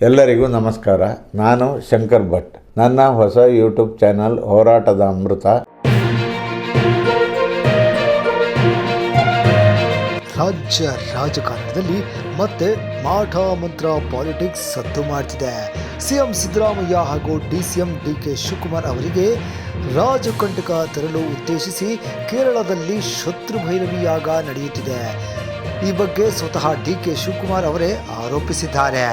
ಎಲ್ಲರಿಗೂ ನಮಸ್ಕಾರ. ನಾನು ಶಂಕರ್ ಭಟ್. ನನ್ನ ಹೊಸ ಯೂಟ್ಯೂಬ್ ಚಾನಲ್ ಹೋರಾಟದ ಅಮೃತ. ರಾಜ್ಯ ರಾಜಕಾರಣದಲ್ಲಿ ಮತ್ತೆ ಮಾಠ ಮಂತ್ರ ಪಾಲಿಟಿಕ್ಸ್ ಸದ್ದು ಮಾಡ್ತಿದೆ. ಸಿಎಂ ಸಿದ್ದರಾಮಯ್ಯ ಹಾಗೂ D CM D K Shivakumar ಅವರಿಗೆ ರಾಜಕಂಟಕ ತರಲು ಉದ್ದೇಶಿಸಿ ಕೇರಳದಲ್ಲಿ ಶತ್ರು ಭೈರವಿಯಾಗ ನಡೆಯುತ್ತಿದೆ. ಈ ಬಗ್ಗೆ ಸ್ವತಃ ಡಿ ಕೆ ಶಿವಕುಮಾರ್ ಅವರೇ ಆರೋಪಿಸಿದ್ದಾರೆ.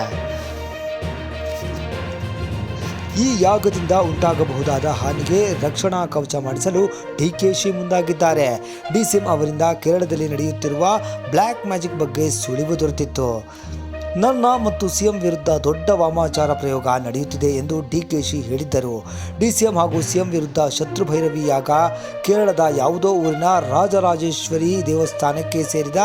ಈ ಯಾಗದಿಂದ ಉಂಟಾಗಬಹುದಾದ ಹಾನಿಗೆ ರಕ್ಷಣಾ ಕವಚ ಮಾಡಿಸಲು ಡಿಕೆಶಿ ಮುಂದಾಗಿದ್ದಾರೆ. ಡಿಸಿಎಂ ಅವರಿಂದ ಕೇರಳದಲ್ಲಿ ನಡೆಯುತ್ತಿರುವ ಬ್ಲ್ಯಾಕ್ ಮ್ಯಾಜಿಕ್ ಬಗ್ಗೆ ಸುಳಿವು ದೊರೆತಿತ್ತು. ನನ್ನ ಮತ್ತು ಸಿಎಂ ವಿರುದ್ಧ ದೊಡ್ಡ ವಾಮಾಚಾರ ಪ್ರಯೋಗ ನಡೆಯುತ್ತಿದೆ ಎಂದು ಡಿಕೆಶಿ ಹೇಳಿದ್ದರು. ಡಿಸಿಎಂ ಹಾಗೂ ಸಿಎಂ ವಿರುದ್ಧ ಶತ್ರು ಭೈರವಿ ಯಾಗ ಕೇರಳದ ಯಾವುದೋ ಊರಿನ ರಾಜರಾಜೇಶ್ವರಿ ದೇವಸ್ಥಾನಕ್ಕೆ ಸೇರಿದ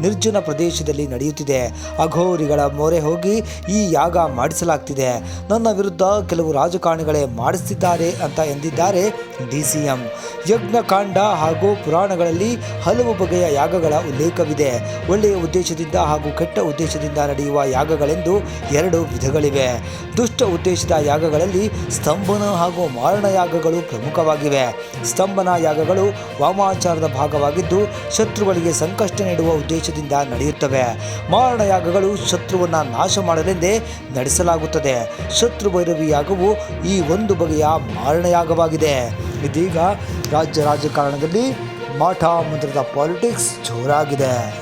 ನಿರ್ಜನ ಪ್ರದೇಶದಲ್ಲಿ ನಡೆಯುತ್ತಿದೆ. ಅಘೋರಿಗಳ ಮೊರೆ ಹೋಗಿ ಈ ಯಾಗ ಮಾಡಿಸಲಾಗ್ತಿದೆ. ನನ್ನ ವಿರುದ್ಧ ಕೆಲವು ರಾಜಕಾರಣಿಗಳೇ ಮಾಡಿಸ್ತಿದ್ದಾರೆ ಅಂತ ಎಂದಿದ್ದಾರೆ ಡಿಸಿಎಂ ಯಜ್ಞಕಾಂಡ ಹಾಗೂ ಪುರಾಣಗಳಲ್ಲಿ ಹಲವು ಬಗೆಯ ಯಾಗಗಳ ಉಲ್ಲೇಖವಿದೆ. ಒಳ್ಳೆಯ ಉದ್ದೇಶದಿಂದ ಹಾಗೂ ಕೆಟ್ಟ ಉದ್ದೇಶದಿಂದ ನಡೆಯುವ ಯಾಗಗಳೆಂದು ಎರಡು ವಿಧಗಳಿವೆ. ದುಷ್ಟ ಉದ್ದೇಶದ ಯಾಗಗಳಲ್ಲಿ ಸ್ತಂಭನ ಹಾಗೂ ಮಾರಣ ಯಾಗಗಳು ಪ್ರಮುಖವಾಗಿವೆ. ಸ್ತಂಭನ ಯಾಗಗಳು ವಾಮಾಚಾರದ ಭಾಗವಾಗಿದ್ದು, ಶತ್ರುಗಳಿಗೆ ಸಂಕಷ್ಟ ನೀಡುವ ಉದ್ದೇಶದಿಂದ ನಡೆಯುತ್ತವೆ. ಮಾರಣ ಯಾಗಗಳು ಶತ್ರುವನ್ನು ನಾಶ ಮಾಡಲೆಂದೇ ನಡೆಸಲಾಗುತ್ತದೆ. ಶತ್ರು ಭೈರವಿ ಯಾಗವು ಈ ಒಂದು ಬಗೆಯ ಮಾರಣ ಯಾಗವಾಗಿದೆ. ಇದೀಗ ರಾಜ್ಯ ರಾಜಕಾರಣದಲ್ಲಿ ಮಾಠ ಮಂತ್ರದ ಪಾಲಿಟಿಕ್ಸ್ ಜೋರಾಗಿದೆ.